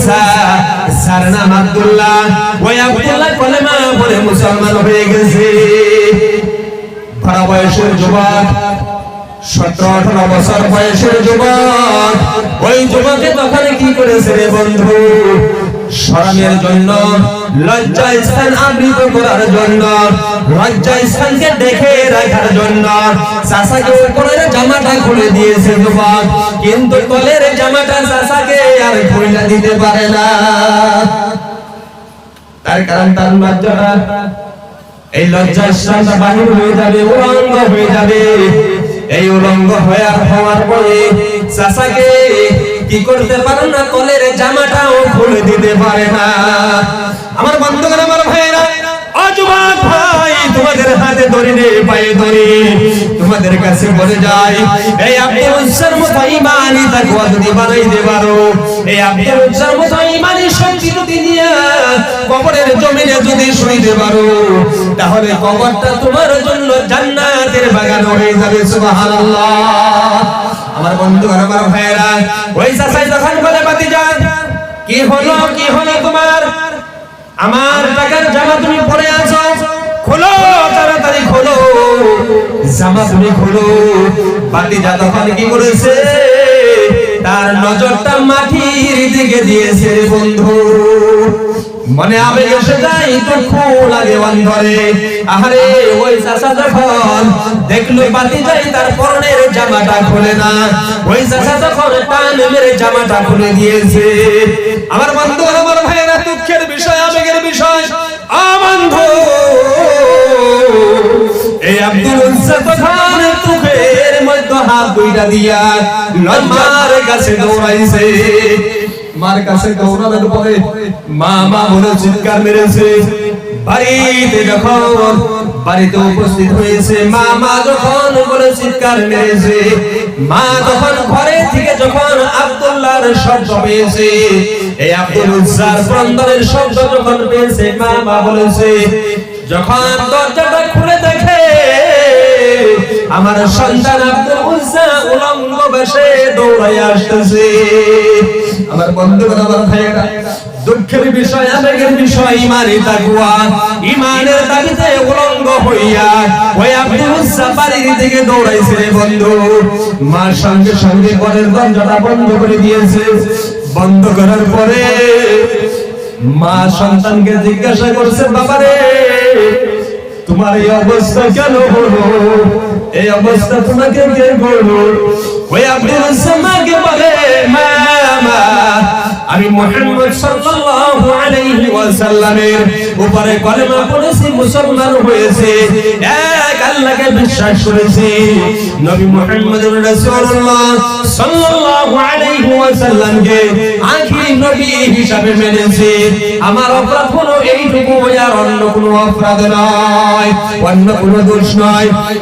উজ্জা যার নাম আব্দুল্লাহ। ওই আব্দুল্লাহ কলেমা পড়ে মুসলমান হয়ে গেছে। বড় বয়সের যুবক সতেরো আঠারো বছর বয়সের কি করেছে রে বন্ধু? শরমের জন্য লজ্জা স্থান আবৃত করার জন্য লজ্জা স্থানকে দেখে রাখার জন্য। চাষাকে উপরের জামাটা খুলে দিয়েছে যুবক কিন্তু তলের জামাটা চাষাকে আর খুলে দিতে পারে না। তার কারণ তার লজ্জাটা, এই লজ্জা স্থানটা বাহির হয়ে যাবে, উলঙ্গ হয়ে যাবে। এই উলঙ্গ হয়ে হওয়ার পরে চাষাকে কি করতে পারে না কলের জামাটাও খুলে দিতে পারে না। আমার বন্ধুগণ, আমার ভাইরা এই যদি কবরের জমিনে যদি শুইতে পারো, তাহলে কবরটা তোমার জন্য জান্নাতের বাগান হয়ে যাবে, সুবহানাল্লাহ। বন্ধু আমার ভাইরা ওই চাচাই যখন বলে বাতি যান কি হলো কি হলো তোমার? আমার টাকার জামা তুমি পরে আছো? খোলো, তাড়াতাড়ি তুমি কি তার নজরটা মাটির দিকে দিয়েছে বন্ধু। মনে আবেগ এসে যায় দুঃখ লাগে অন্তরে আহারে, ওই চাচা যখন দেখল বাতি যাই তার পরনের জামাটা খুলে না। ওই চাচা যখন টান মেরে জামাটা খুলে দিয়েছে। আমার বন্ধু, আমার ভাইয়েরা, দুঃখের বিষয়, আবেগের বিষয়। আমন্ধ এই আব্দুল দুইটা দিয়া। লজ্জার কাছে দৌড়াইছে। মার কাছে দৌড়ানোর পরে মা বলে চিৎকার মেরেছে। বাড়িতে যখন বাড়িতে উপস্থিত হয়েছে মা যখন বলে চিৎকার মেরেছে, মা যখন ঘরে থেকে যখন আব্দুল্লাহর শব্দ পেয়েছে, এই আব্দুল উজ্জার ক্রন্দনের শব্দ যখন পেয়েছে মা বলেছে, যখন দরজাটা খুলে দেখে আমার সন্তান আব্দুল উজ্জা উলঙ্গ বেশে দৌড়াই আসতেছে। আমার বন্ধুগণ, আমার ভাইয়েরা, দুঃখের বিষয়, আবেগের বিষয় ইমানে তাকুয়া ইমানের দাবিতে উলঙ্গ হইয়া ওই আব্দুল উজ্জা বাড়ির দিকে দৌড়াইছে বন্ধু। মার সঙ্গে সঙ্গে ঘরের দরজাটা বন্ধ করে দিয়েছে। বন্ধ করার পরে মা সন্তানকে জিজ্ঞাসা করছে, বাবারে, তোমার এই অবস্থা কেন হলো? এই অবস্থা তোমাকে কে করল? ওই আব্দুল সামাকে বলে মামা আমি মুহাম্মদ সাল্লাল্লাহু আলাইহি ওয়াসাল্লামের উপরে কলেমা পড়েছি, মুসলমান হয়েছে। এক আল্লাহকে বিশ্বাস করেছি। নবী মুহাম্মদুর রাসূলুল্লাহ সাল্লাল্লাহু আলাইহি ওয়াসাল্লামকে আখিরি নবী হিসাবে মেনেছি। আমার অপরাধ হলো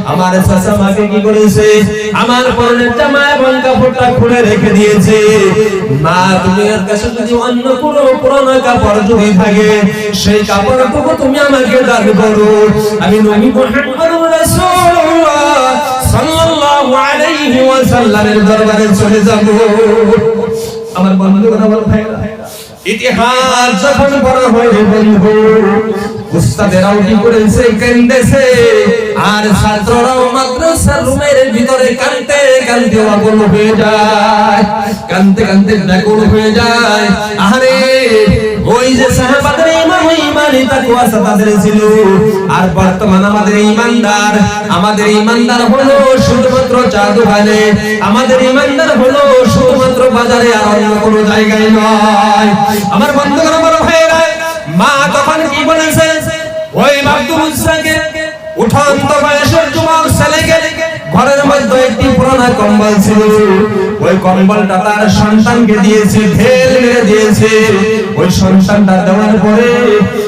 আমার চাচা মাকে কি রেখে দিয়েছে। মা, তুমি এর কাছে থাকে, সেই কাপড়টুকু তুমি আমাকে দান করো। আমি নবী মুহাম্মদুর রাসূলুল্লাহ সাল্লাল্লাহু আলাইহি ওয়াসাল্লামের দরবারে চলে যাব। আমার বন্ধুগণ, আমার ইতিহাস যখন বড় হয়ে বন্ধু উস্তাদেরাও কি করেছে, কেন্দেছে? আর ছাত্ররাও মাদ্রাসার রুমের ভিতরে কানতে কানতে অগল হয়ে যায় কানতে কানতে ব্যাকুল হয়ে যায়। আরে ওই যে সাহাবাদের ইমান ইমানই তাকওয়া তাদের ছিল। আর বর্তমান আমাদের ইমানদার আমাদের ইমানদার হলো শুধুমাত্র চা দোকানে আমাদের ইমানদার হলো শুধুমাত্র বাজারে আর অন্য কোনো জায়গায় নয়। আমার বন্ধুগণ, আমার ভাইয়েরা, মা তখন কি বলেছে? ওই আব্দুল মুসাকে উঠন্ত বয়সের যুবক ছেলেকে ঘরের মধ্যে একটি পুরোনা কম্বল ছিল। ওই কম্বলটা তার সন্তানকে দিয়েছে, ঢেল মেরে দিয়েছে। ওই সন্তানটা দেওয়ার পরে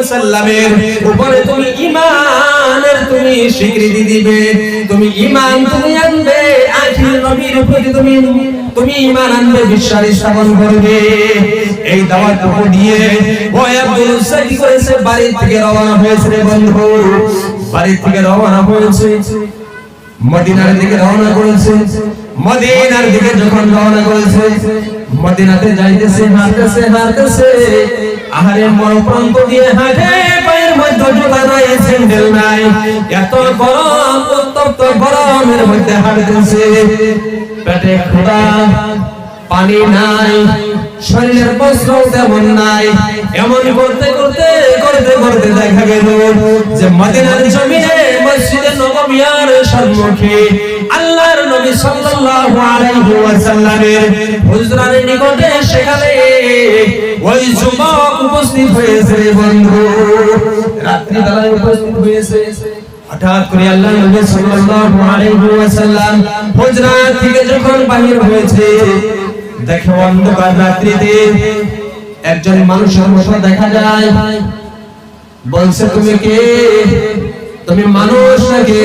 ওয়াসাল্লামের উপরে তুমি ঈমানের তুমি স্বীকৃতি দিবে। তুমি ঈমান তুমি আনবে নবীর প্রতি তুমি তুমি ঈমান আনবে, বিশ্বাস স্থাপন করবে। এই দাওয়াতটুকু দিয়ে ও আব্দুল সাইদ করেছে বাড়ি থেকে রওনা হয়েছে বন্ধু। বাড়ি থেকে রওনা হয়েছে, মদিনার দিকে রওনা করেছে। মদিনার দিকে যখন রওনা করেছে, মদিনাতে যাইতেছে, হাঁটতেছে হাঁটতেছে। আহারে মর প্রান্ত দিয়ে হাঁটে, পায়ের মধ্যে জুতা নাই, স্যান্ডেল নাই। এত গরম, উত্তপ্ত গরমের মধ্যে হাঁটতেছে। পেটে ক্ষুধা, পানি নাই, শরীরের বস্ত্র তেমন নাই। এমন করতে করতে করতে করতে দেখা গেল যে মদিনার জমিনে, মসজিদে নববিয়ার সম্মুখে আল্লাহর নবী সাল্লাল্লাহু আলাইহি ওয়াসাল্লামের হুজরার নিকটে সেখানে ওই উপস্থিত হয়েছে বন্ধু। রাত্রি বেলায় উপস্থিত হয়েছে। হঠাৎ করে আল্লাহ নবী সাল্লাল্লাহু আলাইহি ওয়াসাল্লাম হুজরাত থেকে যখন বাহির হয়েছে, দেখে অন্ধকার রাত্রিতে একজন মানুষের মতো দেখা যায়। বলছে, তুমি কে? তুমি মানুষ নাকি?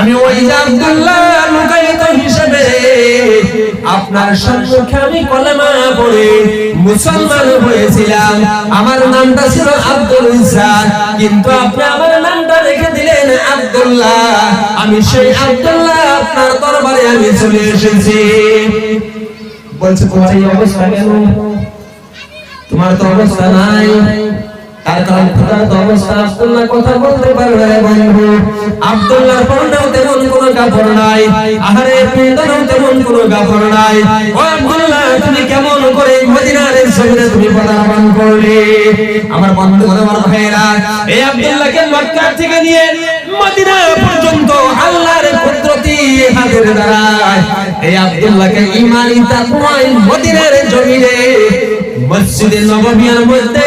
আমি ওই যে আব্দুল্লাহ লুকায়িত হিসেবে আপনার সম্মুখে আমি কলেমা পড়ে মুসলমান হয়েছিলাম। আমার নামটা ছিল আব্দুল ইসা কিন্তু আপনি আমার নামটা রেখে দিলেন আব্দুল্লাহ। আমি সেই আব্দুল্লাহ আপনার দরবারে আমি চলে এসেছি। বলছে, তোমার এই অবস্থা কেন? তোমার তো অবস্থা নাই। তার কারণ খোদার তো অবস্থা আব্দুল্লাহ কথা বলতে পারবে বন্ধু। আব্দুল্লাহর পরনেও তেমন কোনো কাপড় নাই, আহারে তেমন কোনো কাপড় নাই। ও আব্দুল্লাহ, তুমি কেমন করে মদিনার জমিনে তুমি পদার্পণ করলে? আমার বন্ধু আমার এই আব্দুল্লাহকে মক্কা থেকে নিয়ে মদিনা পর্যন্ত আল্লাহর কুদরতি দ্বারায় এই আব্দুল্লাহকে ঈমানি তাকওয়ায় মদিনার জমিনে, মসজিদে মধ্যে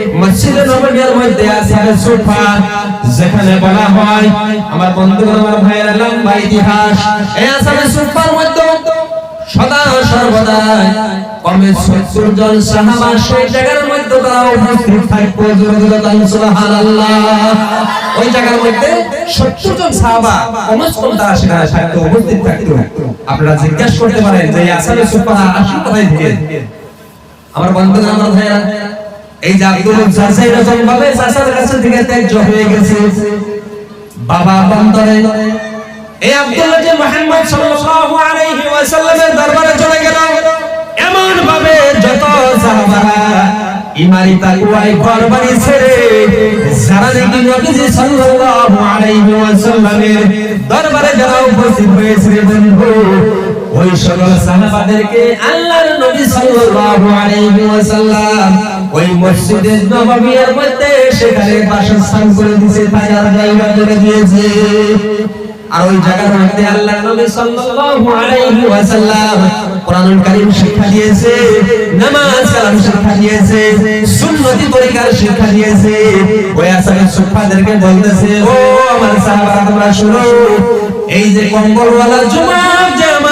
মসজিদে নববীর মধ্যে আসহাবে সুফা, যেখানে বলা হয়, আমার বন্ধুগণ, আমার ভাইয়েরা, লম্বা ইতিহাস। এই আসহাবে সুফার মধ্যে। সদা সর্বদা কমে সত্তর জন সাহাবা, সেই জায়গার মধ্যে তারা উপস্থিত থাকব। সুবহানাল্লাহ। ওই জায়গার মধ্যে সত্তর জন সাহাবা, কমস কম তারা সেখানে থাকতো, উপস্থিত থাকতো। আপনারা জিজ্ঞাসা করতে পারেন যে আসামে সুফা আসি কোথায় থেকে? আমার বন্ধুরা আমার ভাইরা এই যে আব্দুল চাচা এরকম ভাবে চাচার কাছে থেকে ত্যায্য হয়ে গেছে। বাবা বন্দরে। এই আব্দুল্লাহ যে মুহাম্মদ সাল্লাল্লাহু আলাইহি ওয়াসাল্লামের দরবারে চলে গেল। এমন ভাবে যত সাহাবারা ইমানি তাকওয়ায় ঘরবাড়ি ছেড়ে যারা নাকি নবীজি সাল্লাল্লাহু আলাইহি ওয়াসাল্লামের দরবারে যারা উপস্থিত হয়েছে বন্ধু ওই সকল সাহাবাদেরকে আল্লাহর নবী সাল্লাল্লাহু আলাইহি ওয়াসাল্লাম ওই নববীর মধ্যে সেখানে বাসস্থান করে দিয়েছে জায়গা করে দিয়েছে। আর ওই জায়গার মধ্যে আল্লাহ নবী সাল্লাল্লাহু আলাইহি ওয়াসাল্লাম কোরআনুল কারীম শিক্ষা দিয়েছে, নামাজ কালাম শিক্ষা দিয়েছে, সুন্নতি তরিকার শিক্ষা দিয়েছে। ওই আসামের সুফাদেরকে বলতেছে, ও আমার তোমরা শুনো, এই যে কম্বলওয়ালা আমার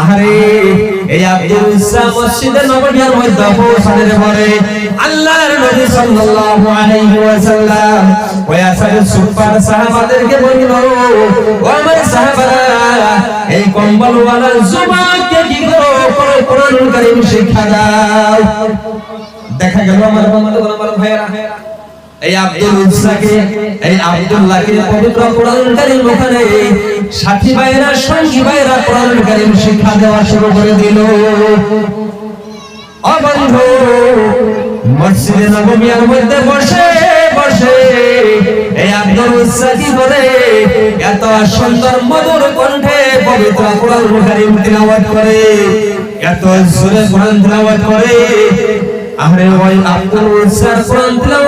আহারে, এই আব্দুল ইসা মসজিদে নববীর মধ্যে পৌঁছানোর পরে আল্লাহর নবী সাল্লাল্লাহু আলাইহি ওয়াসাল্লাম ওই আসারে সুপার সাহাবাদেরকে বলল, ও আমার সাহাবারা, এই কম্বলওয়ালা যুবককে কি করো কোরআনুল কারীম শিক্ষা দাও? দেখা গেল আমার আমার ভাইয়েরা। এই আব্দুল উজ্জাকে এই আব্দুল্লাহকে পবিত্র কোরআন কারীম ওখানে সাথী ভাইয়েরা, সঙ্গী ভাইয়েরা কোরআন কারীম শিক্ষা দেওয়া শুরু করে দিল। ও বন্ধু, মসজিদে নবমীর মধ্যে বসে বসে। এই আব্দুল উজ্জা কি করে এত সুন্দর, মধুর কণ্ঠে পবিত্র কোরআন কারীম তিলাওয়াত করে। এত জোরে কোরআন তিলাওয়াত করে। আরে ওই আব্দুল উজ্জার কোরআন তিলাওয়াতের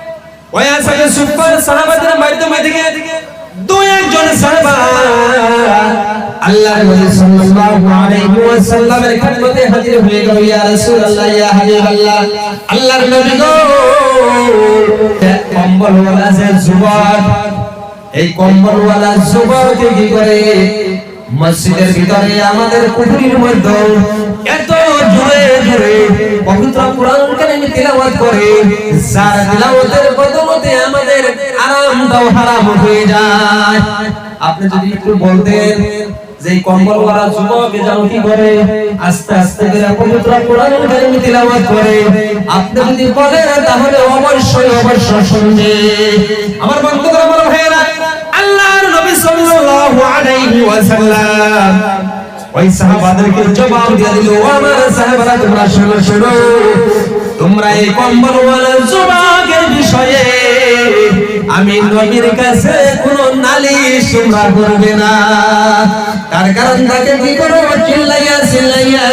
ওই গো কম্বলওয়ালা যে যুবক, এই কম্বলওয়ালা যুবককে কি করে? মসজিদের ভিতরে, আমাদের পুকুরির মধ্যে আপনি যদি একটু বলতেন যে কম্বলওয়ালা যুবক যেন কি করে? আস্তে আস্তে করে পবিত্র কোরআন করে। আপনি যদি বলেন, তাহলে অবশ্যই অবশ্যই শুনবে। আমার বন্ধুরা আমার নবী সাল্লাল্লাহু আলাইহি ওয়াসাল্লাম ওই সাহাবাদেরকে জবাব দিয়ে দিল, ও আমার সাহাবারা, তোমরা শোনো শোনো। তোমরা এই কম্বলওয়ালা যুবকের বিষয়ে আমি নবীর কাছে কোনো নালিশ তোমরা করবে না। তার কারণ তাকে কি করো চিল্লাইয়া চিল্লাইয়া।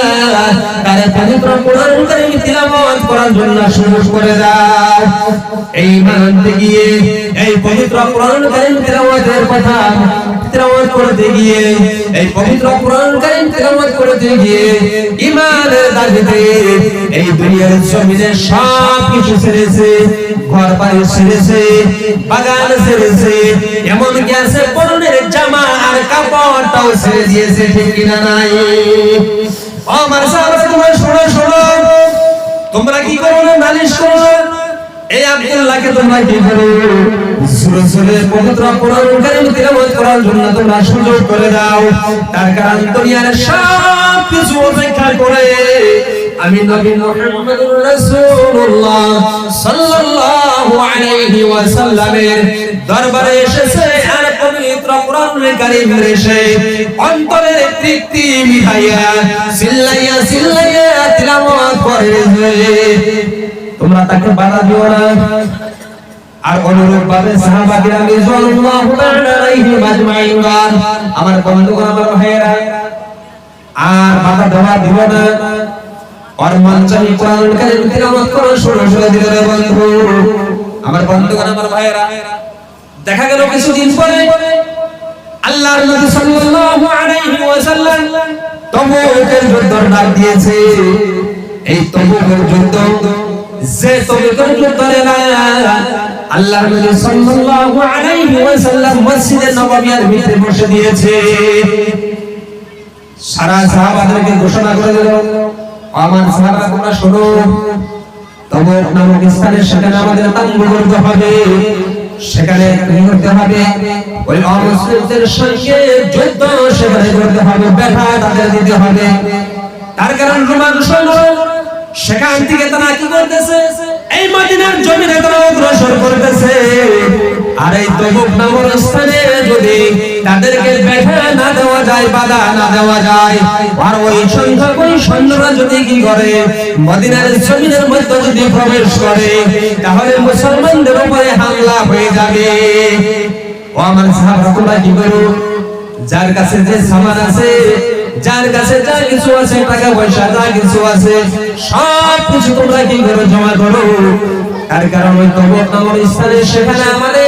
তার পবিত্র কোরআন কারীম তিলাওয়াত করার জন্য শুরু করে দাও। এই মানতে গিয়ে এই পবিত্র কোরআন কারীম তিলাওয়াতের কথা তিলাওয়াত করতে গিয়ে, এই পবিত্র কোরআন কারীম তিলাওয়াত করতে গিয়ে ইমানের দাবিতে এই দুনিয়ার জমিনে সব কিছু ছেড়েছে, ঘর বাড়ি ছেড়েছে বাগান ছেড়েছে এমন আছে পরনের জামা আর কাপড়টাও ছেড়ে দিয়েছে, ঠিক কিনা নাই? আমার সাহাবারা তোমরা শোনো শোনো। তোমরা কি করো নালিশ করো? এই আব্দুল্লাহকে তোমরা কি করো? সুরে সুরে পবিত্র কোরআন কারীম তিলাওয়াত করার জন্য তোমরা সুযোগ করে দাও। তার কারণ দুনিয়ার সব কিছু অপেক্ষা করে। আমি নবী মুহাম্মদুর রাসূলুল্লাহ সাল্লাল্লাহু আলাইহি ওয়াসাল্লামের দরবারে এসেছে আর পবিত্র এসে অন্তরের তৃপ্তি মিটাইয়া সিল্লাইয়া সিল্লাইয়া তিলাওয়াত তোমরা তাকে বাধা দিও না। আর অনুরূপ ভাবে আজমাইন আমার বন্ধুগণ, আমার আর বাধা দেওয়া দিব না। আর মঞ্চানি কোরআন কারীম তিলাওয়াত করো শুরু করে দিল রে বন্ধু। আমার বন্ধুগণ, আমার ভাইয়েরা, দেখা গেল কিছুদিন পরে আল্লাহর নবী সাল্লাল্লাহু আলাইহি ওয়াসাল্লাম তবুকের যুদ্ধের ডাক দিয়েছে। এই তবুকের যুদ্ধ যে তবুকের যুদ্ধের না, আল্লাহর নবী সাল্লাল্লাহু আলাইহি ওয়াসাল্লাম মসজিদে নববীর ভিতরে বসে দিয়েছে। সারা সাহাবাদেরকে ঘোষণা করে দিল আমার সাহাবারা তোমরা শোনো। তবুক নামক স্থানের সেখানে আমাদের তাম্বু করতে হবে। সেখানে কি করতে হবে। ওই অমুসলিমদের সঙ্গে যুদ্ধ সেখানে করতে হবে, ব্যথা তাদের দিতে হবে। তার কারণ রোমান সৈন্য সেখান থেকে তারা কি করতেছে? এই মদিনার জমিনে তারা অগ্রসর করতেছে। আর এই তবুক নামক স্থানে যায়, বাধা না দেওয়া যায়। আর ওই ওই সৈন্যরা যদি কি করে, মদিনার জমিনের মধ্যে যদি প্রবেশ করে, তাহলে মুসলমানদের উপরে হামলা হয়ে যাবে। ও আমার কি করো? যার কাছে যে সামান আছে, যার কাছে যা কিছু আছে, টাকা পয়সা যা কিছু আছে সব কিছু তোমরা কি করো, জমা করো? তার কারণ ওই নামক স্থানে, সেখানে আমাদের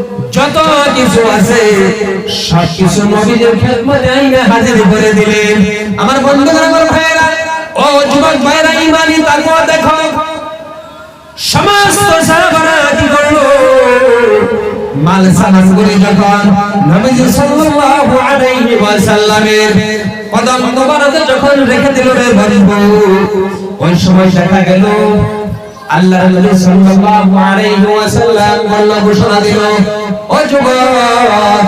যত কিছু আছে, সব কিছু নবীজির খেদমতে আইনে হাজির করে দিলেন। আমার বন্ধুরা আমার ভাইরা ও যুবক ভাইরা ইমানি তাকওয়া দেখো। সমস্ত সাহাবারা কি করল? মাল সামান করে যখন নবীজি সাল্লাল্লাহু আলাইহি ওয়াসাল্লামের কদম মোবারকে যখন রেখে দিল রে বন্ধু, ওই সময় দেখা গেল আল্লাহ নবী সাল্লাল্লাহু আলাইহি ওয়াসাল্লাম বলল, ঘোষণা দিল, ও যুবক,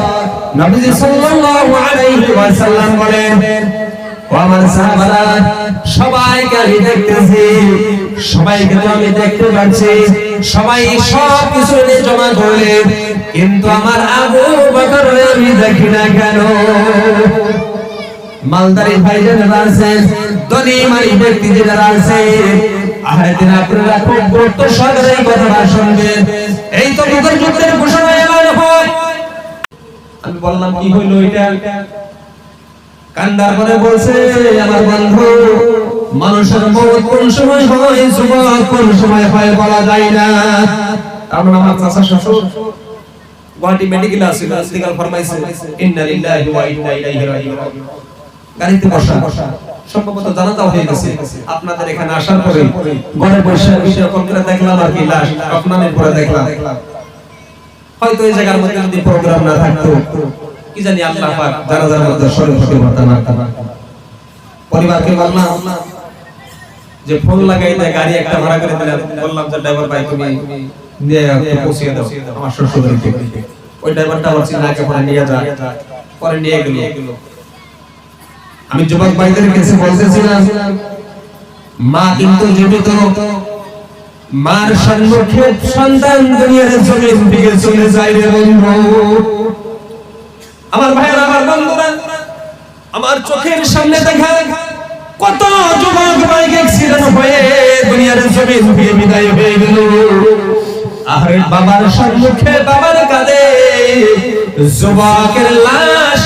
নবীজি সাল্লাল্লাহু আলাইহি ওয়াসাল্লাম বলেন, ও আমার সাহাবারা, সবাইকে আমি দেখতেছি, সবাইকে আমি দেখতে পাচ্ছি, সবাই সব কিছু নিয়ে জমা করলেন কিন্তু আমার আবু বকর আমি দেখি না কেন? মালদারি ভাই যারা আছে, ধনী মারি ব্যক্তি যারা আছে আহাদিন আপনারা খুব গুরুত্ব সহকারে কথাটা শুনবেন এই তো মুখের যুদ্ধের ঘোষণা এলান হয়। আমি বললাম, কি হইল এটা? কান্দার করে বলছে, আমার বন্ধু, মানুষের মৌত কোন সময় হয়, যুবক কোন সময় হয় বলা যায় না। আমরা আমার চাচা শ্বশুর গুয়াহাটি মেডিকেল আছে ফরমাইছে, ইন্না লিল্লাহি ওয়া ইন্না ইলাইহি রাজিউন। গাড়িতে বসা। সম্ভবত জানাজাও হয়ে গেছে। আপনাদের এখানে আসার পরে ঘরে বসে ভিডিও কল দেখলাম আর কি, লাশ আপনাদের পরে দেখলাম। হয়তো এই জায়গার মধ্যে যদি প্রোগ্রাম না থাকতো, কি জানি আল্লাহ পাক জানাজার মধ্যে শরীর হতে না পরিবারকে বললাম যে ফোন লাগাই দেয় গাড়ি একটা ভাড়া করে দিলাম। বললাম যে, ড্রাইভার ভাই, তুমি নিয়ে পৌঁছে দাও, আমার শ্বশুর ওই ড্রাইভারটা আমার চিনাকে পরে নিয়ে যা পরে নিয়ে গেল। আমি যুবক ভাইদের কাছে বলতেছিলাম, মা কিন্তু জীবিত, মার সম্মুখে সন্তান দুনিয়ার জমিন থেকে চলে যায় রে বন্ধু। আমার ভাইয়ের, আমার বন্ধুরা, আমার চোখের সামনে দেখা কত যুবক বাইক অ্যাক্সিডেন্ট হয়ে দুনিয়ার জমিন থেকে বিদায় হয়ে গেল। আরে বাবার সম্মুখে বাবার কাঁধে যুবকের লাশ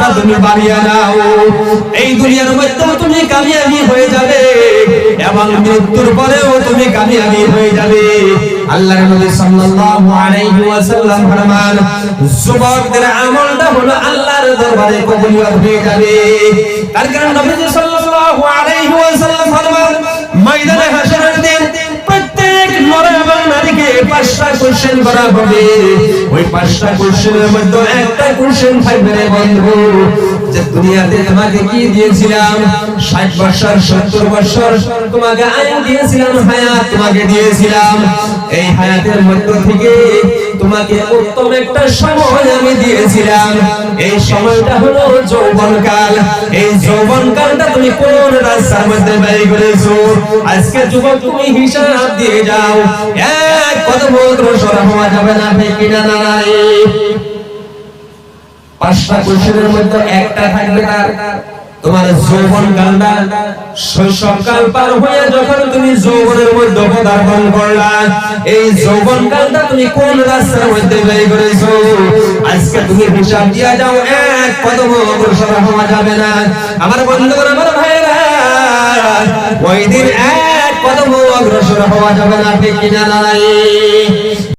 তাকওয়াটা তুমি বাড়িয়ে নাও। এই দুনিয়ার মধ্যে তুমি কামিয়াবি হয়ে যাবে। এবং মৃত্যুর পরেও তুমি কামিয়াবি হয়ে যাবে। আল্লাহর নবী সাল্লাল্লাহু আলাইহি ওয়াসাল্লাম ফরমান, যুবকদের আমলটা হলো আল্লাহর দরবারে কবুলিয়ত হয়ে যাবে। তার কারণ নবী সাল্লাল্লাহু আলাইহি ওয়াসাল্লাম ফরমান, ময়দানে প্রত্যেক পাঁচটা কোশ্চেন করা ওই পাঁচটা কোশ্চেনের মধ্যে একটা কোশ্চেন থাকবে রে বন্ধু। দুনিয়াতে তোমাকে কি দিয়েছিলাম? ষাট বছর, সত্তর বছর তোমাকে আয়ু দিয়েছিলাম, হায়াত তোমাকে দিয়েছিলাম। এই হায়াতের মধ্য থেকে তোমাকে উত্তম একটা সময় আমি দিয়েছিলাম। এই সময়টা হলো যৌবনকাল। এই যৌবনকালটা তুমি কোন রাস্তার মধ্যে ব্যয় করেছ? আজকে যুবক, তুমি হিসাব দিয়ে যাও। এক কদম অগ্রসর হওয়া যাবে না, ঠিক কিনা না পাঁচটা কোশ্চেনের মধ্যে একটা থাকবে তার। তোমার যৌবন কালটা শৈশবকাল পার হয়ে যখন তুমি যৌবনের মধ্যে পদার্পণ করলা, এই যৌবন কালটা তুমি কোন রাস্তার মধ্যে ব্যয় করেছ? আজকে তুমি হিসাব দিয়া যাও, এক কদম অগ্রসর হওয়া যাবে না। আমার বন্ধুগণ, আমার ভাইরা ওই দিন এক কদম অগ্রসর হওয়া যাবে না, ঠিক কিনা নাই?